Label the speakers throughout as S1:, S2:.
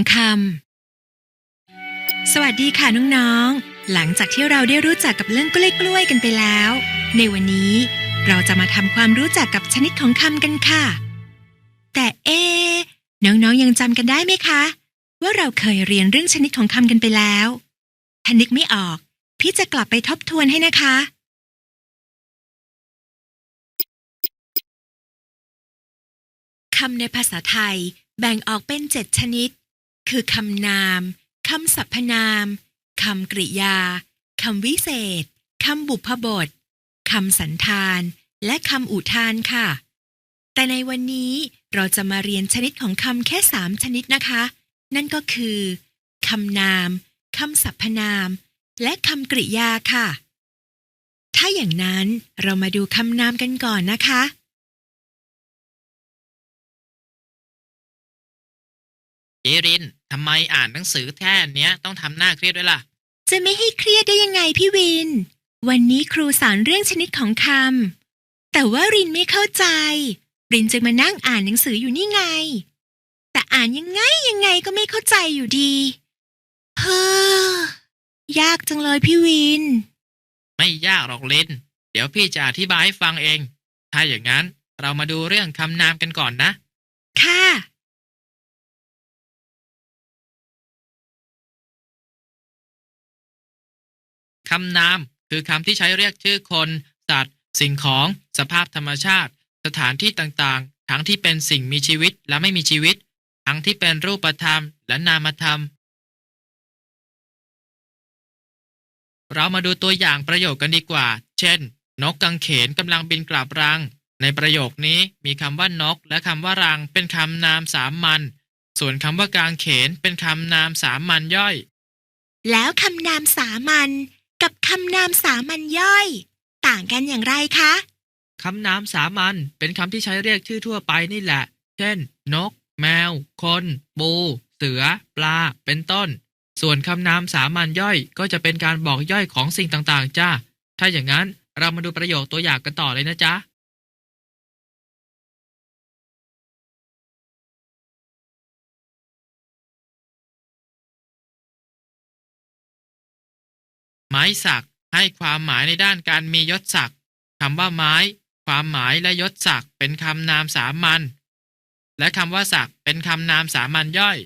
S1: องคำ สวัสดีค่ะน้องๆ หลังจากที่เราได้รู้จักกับเรื่องกล้วยๆกันไปแล้ว ในวันนี้เราจะมาทำความรู้จักกับชนิดของคำกันค่ะ แต่เอะน้องๆยังจำกันได้ไหมคะ ว่าเราเคยเรียนเรื่องชนิดของคำกันไปแล้วถ้านึกไม่ออก พี่จะกลับไปทบทวนให้นะคะ คำในภาษาไทยแบ่งออกเป็นเจ็ดชนิด คือคำนามคำสรรพนามคำกริยาคำวิเศษคำบุพบทคำสันธาน และคำอุทานค่ะ แต่ในวันนี้เราจะมาเรียนชนิดของคำแค่สามชนิดนะคะ นั่นก็คือคำนามคำสรรพนาม และคำกริยาค่ะ ถ้าอย่างนั้นเรามาดูคำนามกันก่อนนะคะ
S2: เจรินทำไมอ่านหนังสือแท่เนี้ยต้องทำหน้าเครียดด้วยล่ะ
S1: จะไม่ให้เครียดได้ยังไงพี่วิน วันนี้ครูสอนเรื่องชนิดของคำแต่ว่ารินไม่เข้าใจ รินจึงมานั่งอ่านหนังสืออยู่นี่ไง แต่อ่านยังไงยังไงก็ไม่เข้าใจอยู่ดีเฮ้อยากจังเลยพี่วิน
S2: ไม่ยากหรอกลิน เดี๋ยวพี่จะอธิบายให้ฟังเอง ถ้าอย่างนั้นเรามาดูเรื่องคำนามกันก่อนนะ
S1: ค่ะ
S2: คำนาม คือคำที่ใช้เรียกชื่อคน สัตว์ สิ่งของ สภาพธรรมชาติ สถานที่ต่างๆ ทั้งที่เป็นสิ่งมีชีวิตและไม่มีชีวิต ทั้งที่เป็นรูปธรรมและนามธรรม เรามาดูตัวอย่างประโยคกันดีกว่า เช่น นกกังเขนกำลังบินกลับรัง ในประโยคนี้มีคำว่านก และคำว่ารังเป็นคำนามสามัญ ส่วนคำว่ากางเขนเป็นคำนามสามัญย่อย
S1: แล้วคำนามสามัญ กับคำนามสามัญย่อย ต่างกันอย่างไรคะ
S2: คำนามสามัญเป็นคำที่ใช้เรียกชื่อทั่วไปนี่แหละ เช่น นก แมว คน ปู เสือ ปลา เป็นต้น ส่วนคำนามสามัญย่อย ก็จะเป็นการบอกย่อยของสิ่งต่างๆ จ้า ถ้าอย่างนั้นเรามาดูประโยคตัวอย่างกันต่อเลยนะจ๊ะ ไม้สักให้ความหมายในด้านการมียศศักดิ์คำว่าไม้ ความหมายและยศศักดิ์เป็นคำนามสามัญและคำว่าศักดิ์เป็นคำนามสามัญย่อย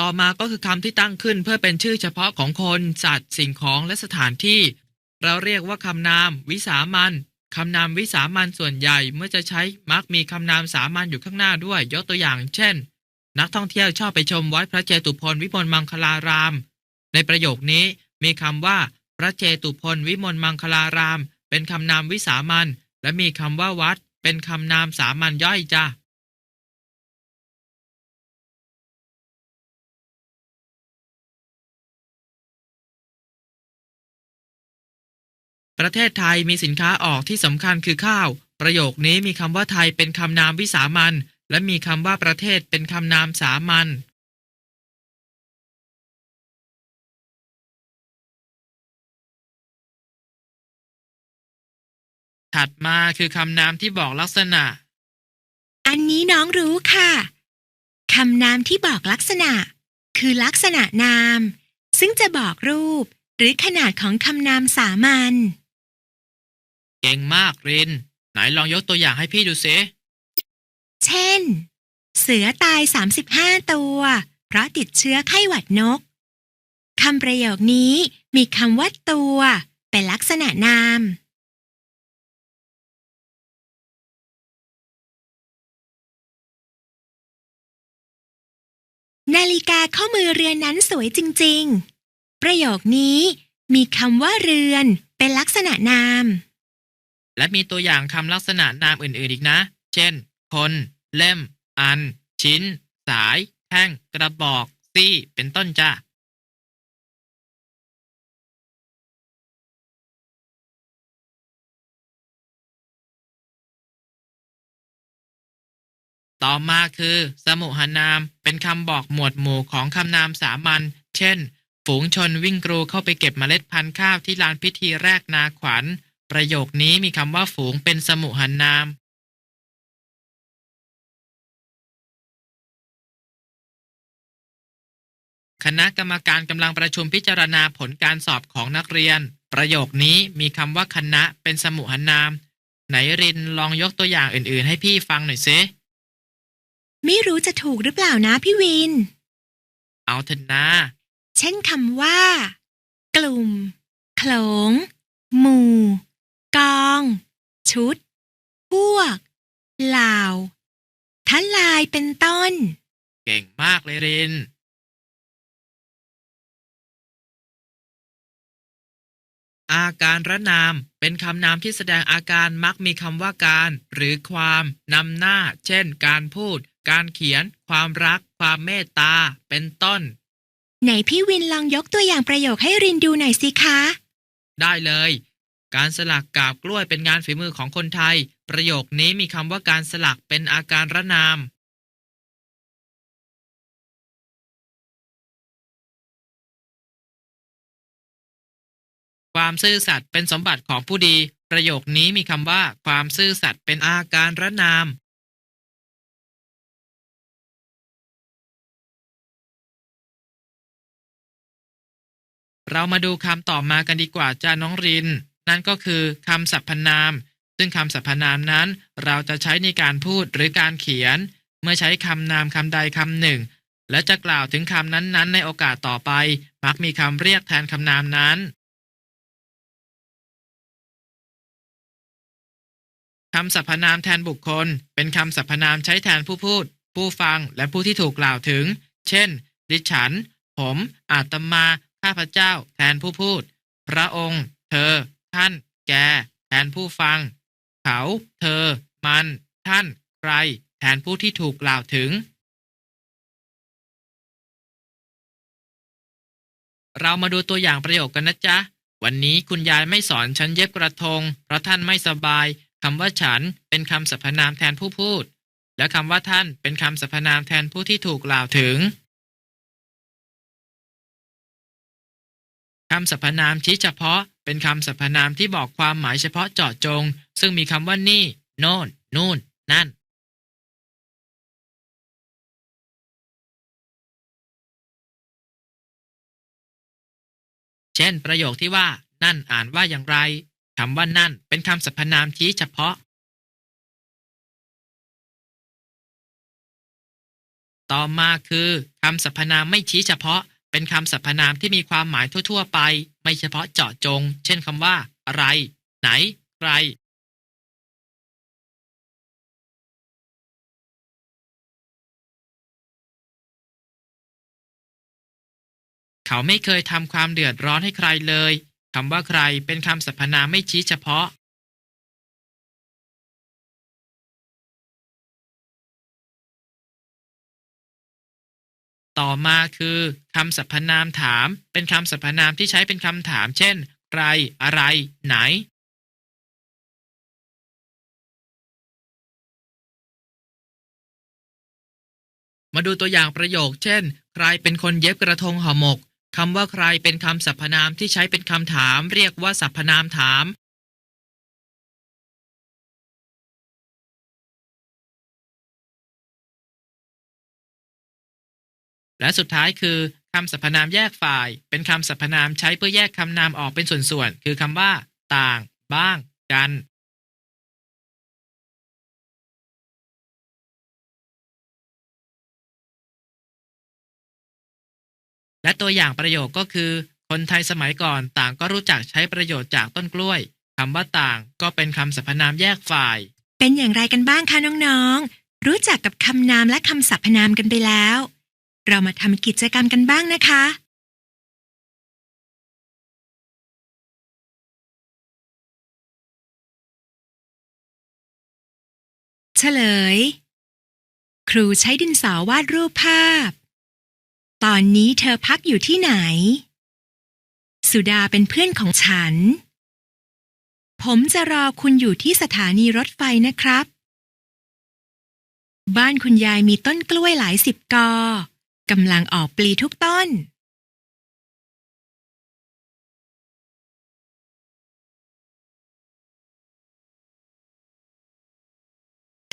S2: ต่อมาก็คือคำที่ตั้งขึ้นเพื่อเป็นชื่อเฉพาะของคน สัตว์ สิ่งของและสถานที่ เราเรียกว่าคำนาม วิสามัญ คำนามวิสามันส่วนใหญ่เมื่อจะใช้มักมีคำนามสามัญอยู่ข้างหน้าด้วย ยกตัวอย่าง เช่น นักท่องเที่ยวชอบไปชมวัดพระเจตุพนวิมลมังคลาราม ในประโยคนี้มีคำว่า พระเจตุพนวิมลมังคลาราม เป็นคำนามวิสามันและมีคำว่าวัด เป็นคำนามสามัญย่อยจ้ะ ประเทศไทยมีสินค้าออกที่สำคัญคือข้าว ประโยคนี้มีคำว่าไทยเป็นคำนามวิสามัญและมีคำว่าประเทศเป็นคำนามสามัญถัดมาคือคำนามที่บอกลักษณะ
S1: อันนี้น้องรู้ค่ะคำนามที่บอกลักษณะ คือลักษณะนาม ซึ่งจะบอกรูปหรือขนาดของคำนามสามัญ
S2: เก่งมากริน ไหนลองยกตัวอย่างให้พี่ดูสิ
S1: เช่น เสือตาย 35 ตัว เพราะติดเชื้อไข้หวัดนกคำประโยคนี้มีคำว่าตัว เป็นลักษณะนาม นาฬิกาข้อมือเรือนนั้นสวยจริง ๆ ประโยคนี้มีคำว่าเรือน เป็นลักษณะนาม
S2: และมีตัวอย่างคำลักษณะนามอื่นๆอีกนะ เช่น คน เล่ม อัน ชิ้น สาย แท่ง กระบอก ซี่ เป็นต้นจ้ะต่อมาคือ สมุหนาม เป็นคำบอกหมวดหมู่ของคำนามสามัญ เช่น ฝูงชนวิ่งกรูเข้าไปเก็บเมล็ดพันธุ์ข้าวที่ลานพิธีแรกนาขวัญ ประโยคนี้มีคำว่าฝูงเป็นสมุหันนามคณะกรรมการกำลังประชุมพิจารณาผลการสอบของนักเรียน ประโยคนี้มีคำว่าคณะเป็นสมุหันนาม ไหนรินลองยกตัวอย่างอื่น ๆ ให้พี่ฟังหน่อยซิ
S1: ไม่รู้จะถูกหรือเปล่านะพี่วิน
S2: เอาเถอะนะ
S1: เช่นคำว่า กลุ่ม โขลง หมู่ กอง ชุด พวก เหล่าทลายเป็นต้น
S2: เก่งมากเลยริน อาการระนามเป็นคำนามที่แสดงอาการมักมีคำว่าการ หรือความนำหน้า เช่น การพูด การเขียน ความรัก ความเมตตา เป็นต้น
S1: ไหนพี่วินลองยกตัวอย่างประโยคให้รินดูหน่อยสิคะ
S2: ได้เลย การสลักกาบกล้วยเป็นงานฝีมือของคนไทย ประโยคนี้มีคำว่าการสลักเป็นอาการระนาม ความซื่อสัตย์เป็นสมบัติของผู้ดี ประโยคนี้มีคำว่า ความซื่อสัตย์เป็นอาการระนาม เรามาดูคำต่อมากันดีกว่าจ้าน้องริน นั่นก็คือคำสรรพนาม ซึ่งคำสรรพนามนั้นเราจะใช้ในการพูดหรือการเขียน เมื่อใช้คำนามคำใดคำหนึ่ง และจะกล่าวถึงคำนั้นๆ ในโอกาสต่อไป มักมีคำเรียกแทนคำนามนั้นคำสรรพนามแทนบุคคล เป็นคำสรรพนามใช้แทนผู้พูด ผู้ฟังและผู้ที่ถูกกล่าวถึง เช่น ดิฉัน ผม อาตมา ข้าพเจ้า แทนผู้พูด พระองค์ เธอ ท่าน แก แทนผู้ฟัง เขา เธอ มัน ท่าน ใคร แทนผู้ที่ถูกกล่าวถึง เรามาดูตัวอย่างประโยคกันนะจ๊ะ วันนี้คุณยายไม่สอนฉันเย็บกระทง เพราะท่านไม่สบายคำว่าฉันเป็นคำสรรพนามแทนผู้พูด และคำว่าท่านเป็นคำสรรพนามแทนผู้ที่ถูกกล่าวถึงคำสรรพนามชี้เฉพาะ เป็นคำสรรพนามที่บอกความหมายเฉพาะเจาะจง ซึ่งมีคำว่านี่ โน่น นู่น นั่น เช่น ประโยคที่ว่า นั่นอ่านว่าอย่างไรคำว่านั่น เป็นคำสรรพนามชี้เฉพาะ ต่อมาคือคำสรรพนามไม่ชี้เฉพาะ เป็นคำสรรพนามที่มีความหมายทั่ว ๆ ไป ไม่เฉพาะเจาะจง เช่นคำว่า อะไร ไหน ใคร เขาไม่เคยทำความเดือดร้อนให้ใครเลยคำว่าใครเป็นคำสรรพนามไม่ชี้เฉพาะ ต่อมาคือคำสรรพนามถาม เป็นคำสรรพนามที่ใช้เป็นคำถาม เช่น ใคร อะไร ไหน มาดูตัวอย่างประโยค เช่น ใครเป็นคนเย็บกระทงห่อหมกคำว่าใครเป็นคำสรรพนามที่ใช้เป็นคำถาม เรียกว่าสรรพนามถาม และสุดท้ายคือคำสรรพนามแยกฝ่าย เป็นคำสรรพนามใช้เพื่อแยกคำนามออกเป็นส่วนๆ คือคำว่า ต่าง บ้าง กัน และตัวอย่างประโยคก็คือ คนไทยสมัยก่อนต่างก็รู้จักใช้ประโยชน์จากต้นกล้วยคำว่าต่างก็เป็นคำสรรพนามแยกฝ่าย
S1: เป็นอย่างไรกันบ้างคะน้องๆ รู้จักกับคำนามและคำสรรพนามกันไปแล้ว เรามาทำกิจกรรมกันบ้างนะคะ เฉลย ครูใช้ดินสอวาดรูปภาพ ตอนนี้เธอพักอยู่ที่ไหน สุดาเป็นเพื่อนของฉัน ผมจะรอคุณอยู่ที่สถานีรถไฟนะครับบ้านคุณยายมีต้นกล้วยหลายสิบกอ กำลังออกปลีทุกต้น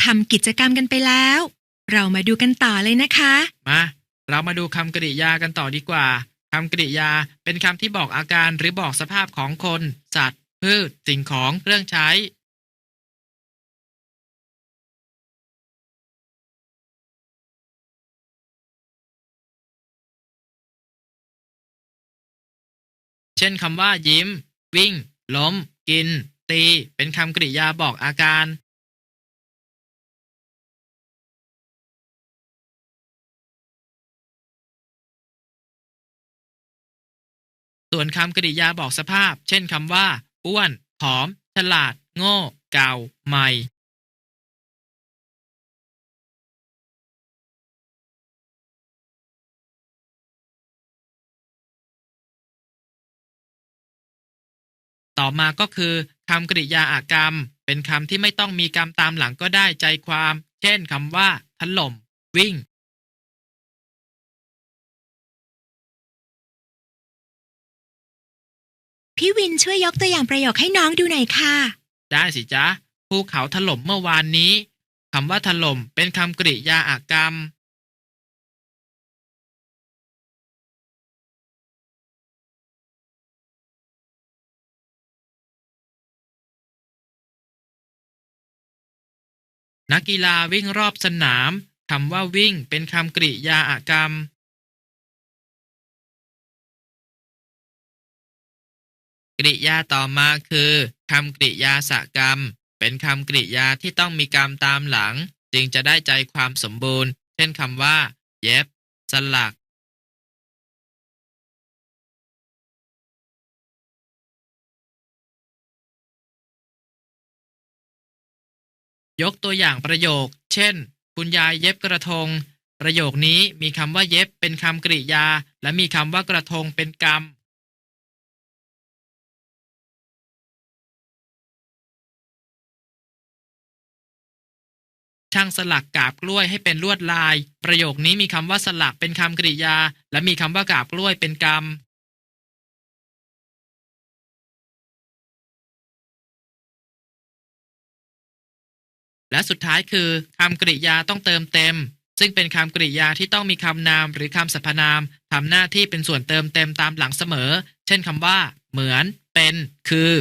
S1: ทำกิจกรรมกันไปแล้ว เรามาดูกันต่อเลยนะคะ
S2: มา เรามาดูคำกริยากันต่อดีกว่าคำกริยาเป็นคำที่บอกอาการหรือบอกสภาพของคน สัตว์ พืช สิ่งของ เครื่องใช้ เช่นคำว่า ยิ้ม วิ่ง ล้ม กิน ตี เป็นคำกริยาบอกอาการ ส่วนคำกริยาบอกสภาพ เช่นคำว่า อ้วน ผอม ฉลาด โง่ เก่า ใหม่ ต่อมาก็คือคำกริยาอากรรม เป็นคำที่ไม่ต้องมีกรรมตามหลังก็ได้ใจความ เช่นคำว่า ถล่ม วิ่ง
S1: พี่วินช่วยยกตัวอย่างประโยคให้น้องดูหน่อยค่ะ
S2: ได้สิจ๊ะภูเขาถล่มเมื่อวานนี้คำว่าถล่มเป็นคำกริยาอากรรม นักกีฬาวิ่งรอบสนาม คำว่าวิ่งเป็นคำกริยาอากรรมกริยาต่อมาคือคำกริยาสกรรม เป็นคำกริยาที่ต้องมีกรรมตามหลัง จึงจะได้ใจความสมบูรณ์ เช่นคำว่า เย็บ สลัก ยกตัวอย่างประโยค เช่น คุณยายเย็บกระทง ประโยคนี้มีคำว่าเย็บเป็นคำกริยา และมีคำว่ากระทงเป็นกรรม ช่างสลักกาบกล้วยให้เป็นลวดลาย ประโยคนี้มีคำว่าสลักเป็นคำกริยา และมีคำว่ากาบกล้วยเป็นกรรม และสุดท้ายคือคำกริยาต้องเติมเต็ม ซึ่งเป็นคำกริยาที่ต้องมีคำนามหรือคำสรรพนามทำหน้าที่เป็นส่วนเติมเต็มตามหลังเสมอ เช่นคำว่า เหมือน เป็น คือ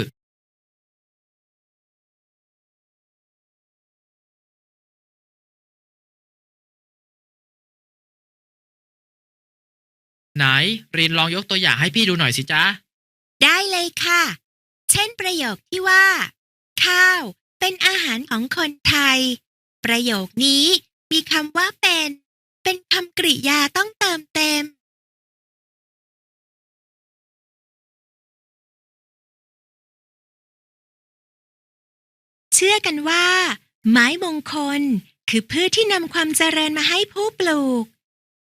S2: ไหนรีนลองยกตัวอย่างให้พี่ดูหน่อยสิจ๊ะ
S1: ได้เลยค่ะ เช่นประโยคที่ว่า ข้าว เป็นอาหารของคนไทย ประโยคนี้มีคำว่าเป็น เป็นคำกริยาต้องเติมเต็ม เชื่อกันว่า ไม้มงคล คือพืชที่นำความเจริญมาให้ผู้ปลูก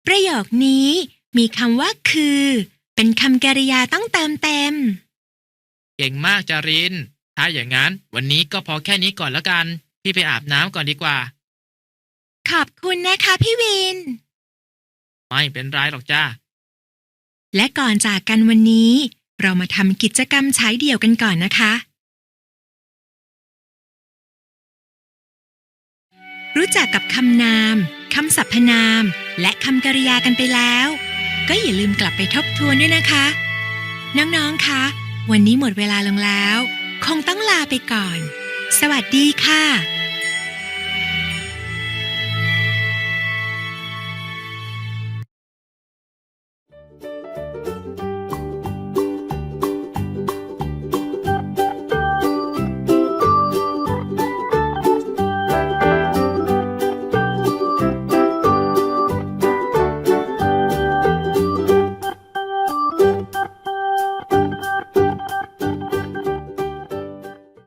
S1: ประโยคนี้มีคำว่าคือ เป็นคำกริยาต้องเติมเต็ม
S2: เก่งมากจาริน ถ้าอย่างนั้น วันนี้ก็พอแค่นี้ก่อนแล้วกัน พี่ไปอาบน้ำก่อนดีกว่า
S1: ขอบคุณนะคะพี่วิน
S2: ไม่เป็นไรหรอกจ้า
S1: และก่อนจากกันวันนี้ เรามาทำกิจกรรมใช้เดี่ยวกันก่อนนะคะ รู้จักกับคำนามคำสรรพนาม และคำกริยากันไปแล้ว ก็อย่าลืมกลับไปทบทวนด้วยนะคะ น้องๆคะ วันนี้หมดเวลาลงแล้ว คงต้องลาไปก่อน สวัสดีค่ะ